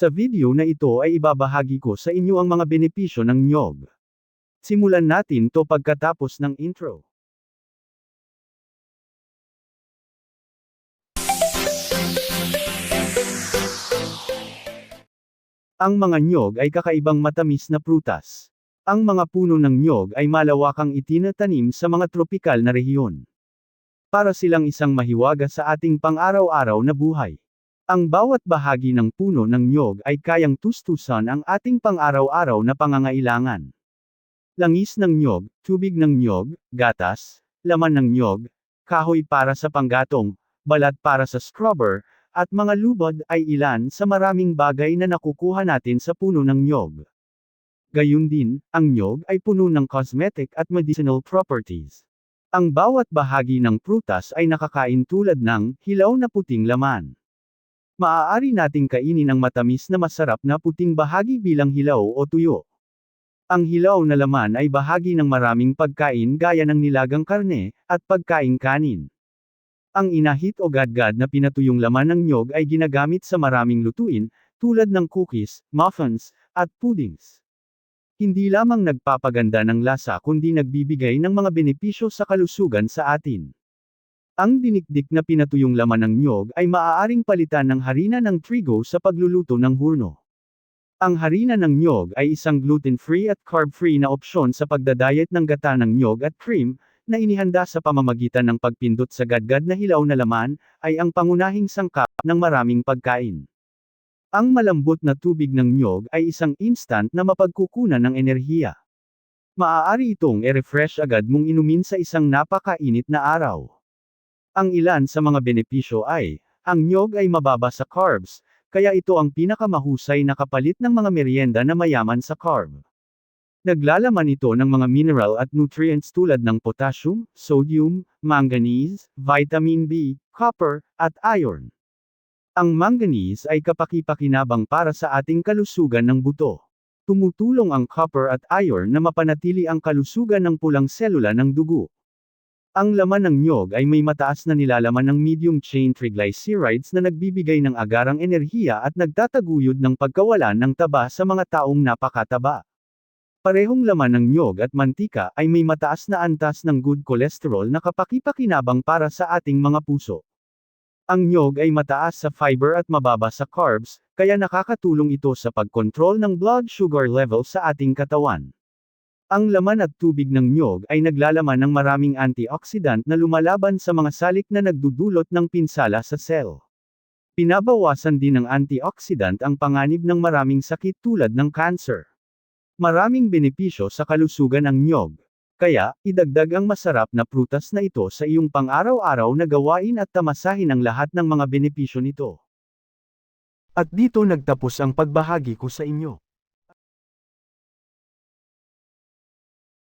Sa video na ito ay ibabahagi ko sa inyo ang mga benepisyo ng nyog. Simulan natin to pagkatapos ng intro. Ang mga nyog ay kakaibang matamis na prutas. Ang mga puno ng nyog ay malawakang itinatanim sa mga tropikal na rehiyon. Para silang isang mahiwaga sa ating pang-araw-araw na buhay. Ang bawat bahagi ng puno ng nyog ay kayang tustusan ang ating pang-araw-araw na pangangailangan. Langis ng nyog, tubig ng nyog, gatas, laman ng nyog, kahoy para sa panggatong, balat para sa scrubber, at mga lubod ay ilan sa maraming bagay na nakukuha natin sa puno ng nyog. Gayun din, ang nyog ay puno ng cosmetic at medicinal properties. Ang bawat bahagi ng prutas ay nakakain tulad ng hilaw na puting laman. Maaari nating kainin ang matamis na masarap na puting bahagi bilang hilaw o tuyo. Ang hilaw na laman ay bahagi ng maraming pagkain gaya ng nilagang karne, at pagkain kanin. Ang inahit o gadgad na pinatuyong laman ng nyog ay ginagamit sa maraming lutuin, tulad ng cookies, muffins, at puddings. Hindi lamang nagpapaganda ng lasa kundi nagbibigay ng mga benepisyo sa kalusugan sa atin. Ang dinikdik na pinatuyong laman ng nyog ay maaaring palitan ng harina ng trigo sa pagluluto ng hurno. Ang harina ng nyog ay isang gluten-free at carb-free na opsyon sa pagdadayet ng gata ng nyog at cream, na inihanda sa pamamagitan ng pagpindot sa gadgad na hilaw na laman, ay ang pangunahing sangkap ng maraming pagkain. Ang malambot na tubig ng nyog ay isang instant na mapagkukunan ng enerhiya. Maaari itong e-refresh agad mong inumin sa isang napakainit na araw. Ang ilan sa mga benepisyo ay, ang nyog ay mababa sa carbs, kaya ito ang pinakamahusay na kapalit ng mga merienda na mayaman sa carb. Naglalaman ito ng mga mineral at nutrients tulad ng potassium, sodium, manganese, vitamin B, copper, at iron. Ang manganese ay kapaki-pakinabang para sa ating kalusugan ng buto. Tumutulong ang copper at iron na mapanatili ang kalusugan ng pulang selula ng dugo. Ang laman ng nyog ay may mataas na nilalaman ng medium-chain triglycerides na nagbibigay ng agarang enerhiya at nagtataguyod ng pagkawalan ng taba sa mga taong napakataba. Parehong laman ng nyog at mantika ay may mataas na antas ng good cholesterol na kapaki-pakinabang para sa ating mga puso. Ang nyog ay mataas sa fiber at mababa sa carbs, kaya nakakatulong ito sa pagkontrol ng blood sugar level sa ating katawan. Ang laman at tubig ng nyog ay naglalaman ng maraming antioxidant na lumalaban sa mga salik na nagdudulot ng pinsala sa cell. Pinabawasan din ng antioxidant ang panganib ng maraming sakit tulad ng cancer. Maraming benepisyo sa kalusugan ang nyog. Kaya, idagdag ang masarap na prutas na ito sa iyong pang-araw-araw na gawain at tamasahin ang lahat ng mga benepisyo nito. At dito nagtapos ang pagbahagi ko sa inyo.